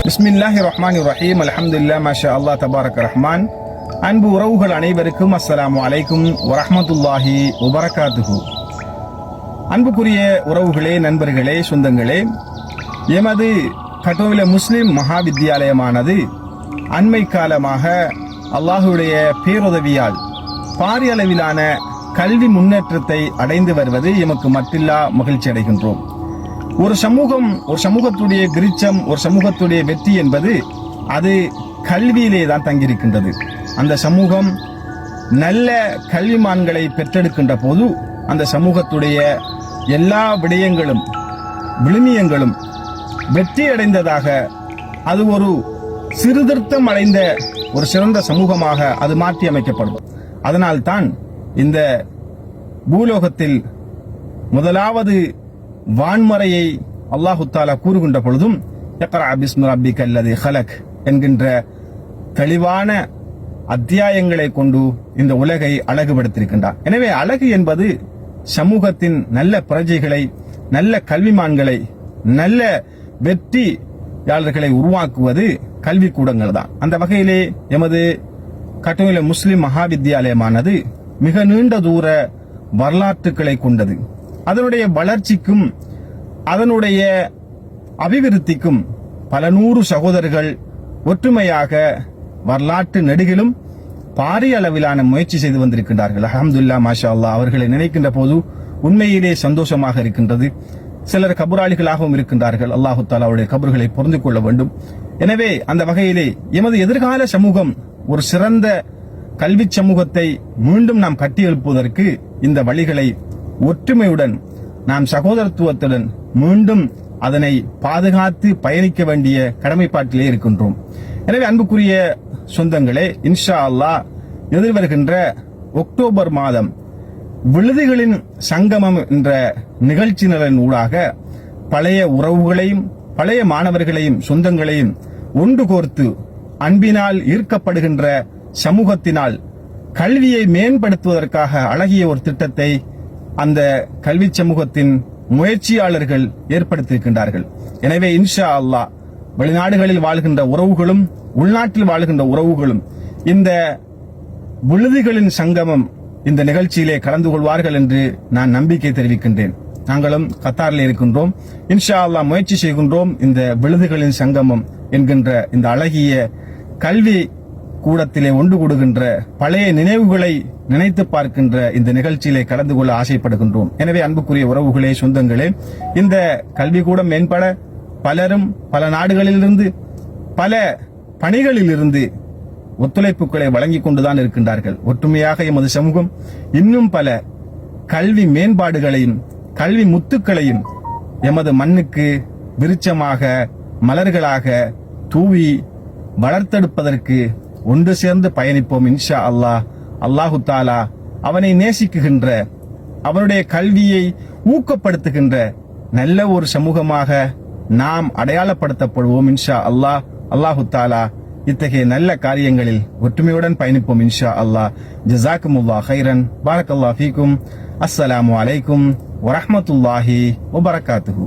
பிஸ்மில்லாஹி ரஹ்மான் ரஹீம் அல்ஹம்துலில்லாஹ் மாஷா அல்லாஹ் தபாரக் ரஹ்மான் அன்பு உறவுகள் அனைவருக்கும் அஸ்ஸலாமு அலைக்கும் வரஹ்மத்துல்லாஹி வபரகாத்துஹு அன்புக்குரிய உறவுகளே நண்பர்களே சொந்தங்களே எமது கட்டோவில முஸ்லிம் மகா வித்தியாலயமானது அண்மை காலமாக அல்லாஹுடைய பேருதவியால் பாரிய அளவிலான கல்வி முன்னேற்றத்தை அடைந்து வருவது எமக்கு மட்டில்லா மகிழ்ச்சி அடைகின்றோம் ஒரு சமூகம் ஒரு சமூகத்துடைய கிரிச்சம் ஒரு சமூகத்துடைய வெற்றி என்பது அது கல்வியிலே தான் தங்கியிருக்கின்றது. அந்த சமூகம் நல்ல கல்விமான்களை பெற்றெடுக்கின்ற போது அந்த சமூகத்துடைய எல்லா விடயங்களும் விழுமியங்களும் வெற்றி அடைந்ததாக அது ஒரு சிறுதிருத்தம் அடைந்த ஒரு சிறந்த சமூகமாக அது மாற்றி அமைக்கப்படும். அதனால்தான் இந்த பூலோகத்தில் முதலாவது வான்மறையை அல்லாஹு தாலா கூறுகின்ற பொழுதும் "இக்ரா பிஸ்மி ரப்பிக்க அல்லதி ஹலக் என்கின்ற தெளிவான அத்தியாயங்களை கொண்டு இந்த உலகை அழகுபடுத்தியிருக்கின்றார். எனவே அழகு என்பது சமூகத்தின் நல்ல பிரஜைகளை நல்ல கல்விமான்களை நல்ல வெற்றியாளர்களை உருவாக்குவது கல்வி கூடங்கள் தான் அந்த வகையிலே எமது கட்டுமையில முஸ்லிம் மகா வித்தியாலயமானது மிக நீண்ட தூர வரலாற்றுகளை கொண்டது. அதனுடைய வளர்ச்சிக்கும் அதனுடைய அபிவிருத்திக்கும் பல நூறு சகோதரர்கள் ஒற்றுமையாக வரலாற்று நெடுகிலும் பாரிய அளவிலான முயற்சி செய்து வந்திருக்கின்றார்கள். அஹமதுல்லா மாஷா அல்லா அவர்களை நினைக்கின்ற போது உண்மையிலே சந்தோஷமாக இருக்கின்றது. சிலர் கபுராளிகளாகவும் இருக்கின்றார்கள். அல்லாஹு தாலாவுடைய கபர்களை பொருந்து கொள்ள வேண்டும். எனவே அந்த வகையிலே எமது எதிர்கால சமூகம் ஒரு சிறந்த கல்வி சமூகத்தை மீண்டும் நாம் கட்டியெழுப்புவதற்கு இந்த வழிகளை ஒற்றுமையுடன் நாம் சகோதரத்துவத்துடன் மீண்டும் அதனை பாதுகாத்து பயணிக்க வேண்டிய கடமைப்பாட்டிலே இருக்கின்றோம். எனவே அன்புக்குரிய சொந்தங்களே இன்ஷா அல்லாஹ் எதிர்வருகின்ற அக்டோபர் மாதம் விழுதுகளின் சங்கமம் என்ற நிகழ்ச்சி நலன் ஊடாக பழைய உறவுகளையும் பழைய மாணவர்களையும் சொந்தங்களையும் ஒன்று கோர்த்து அன்பினால் ஈர்க்கப்படுகின்ற சமூகத்தினால் கல்வியை மேம்படுத்துவதற்காக அழகிய ஒரு திட்டத்தை அந்த கல்வி சமூகத்தின் முயற்சியாளர்கள் ஏற்படுத்தியிருக்கின்றார்கள். எனவே இன்ஷா அல்லாஹ் வெளிநாடுகளில் வாழ்கின்ற உறவுகளும் உள்நாட்டில் வாழ்கின்ற உறவுகளும் இந்த விழுதுகளின் சங்கமம் இந்த நிகழ்ச்சியிலே கலந்து கொள்வார்கள் என்று நான் நம்பிக்கை தெரிவிக்கின்றேன். நாங்களும் கத்தாரில் இருக்கின்றோம். இன்ஷா அல்லாஹ் முயற்சி செய்கின்றோம் இந்த விழுதுகளின் சங்கமம் என்கின்ற இந்த அழகிய கல்வி கூடத்திலே ஒன்று கூடுகின்ற பழைய நினைவுகளை நினைத்து பார்க்கின்ற இந்த நிகழ்ச்சியிலே கலந்து கொள்ள ஆசைப்படுகின்றோம். எனவே அன்புக்குரிய உறவுகளே சொந்தங்களே இந்த கல்விக்கூடம் மேம்பட பலரும் பல நாடுகளிலிருந்து பல பணிகளிலிருந்து ஒத்துழைப்புகளை வழங்கிக் கொண்டுதான் இருக்கின்றார்கள். ஒற்றுமையாக எமது சமூகம் இன்னும் பல கல்வி மேம்பாடுகளையும் கல்வி முத்துக்களையும் எமது மண்ணுக்கு விருட்சமாக மலர்களாக தூவி வளர்த்தெடுப்பதற்கு ஒன்று சேர்ந்து பயணிப்போம் இன்ஷா அல்லாஹ். அல்லாஹு தாலா அவனை நேசிக்குகின்ற அவனுடைய கல்வியை ஊக்கப்படுத்துகின்ற நல்ல ஒரு சமூகமாக நாம் அடையாளப்படுத்தப்படுவோம் இன்ஷா அல்லாஹ். அல்லாஹு தாலா இத்தகைய நல்ல காரியங்களில் ஒற்றுமையுடன் பயணிப்போம் இன்ஷா அல்லாஹ். ஜசாக்குமுல்லா ஹைரன் பாரக்கல்லா ஃபீக்கும் அஸ்ஸலாமு அலைக்கும் வரஹ்மத்துல்லாஹி வபரகாத்துஹு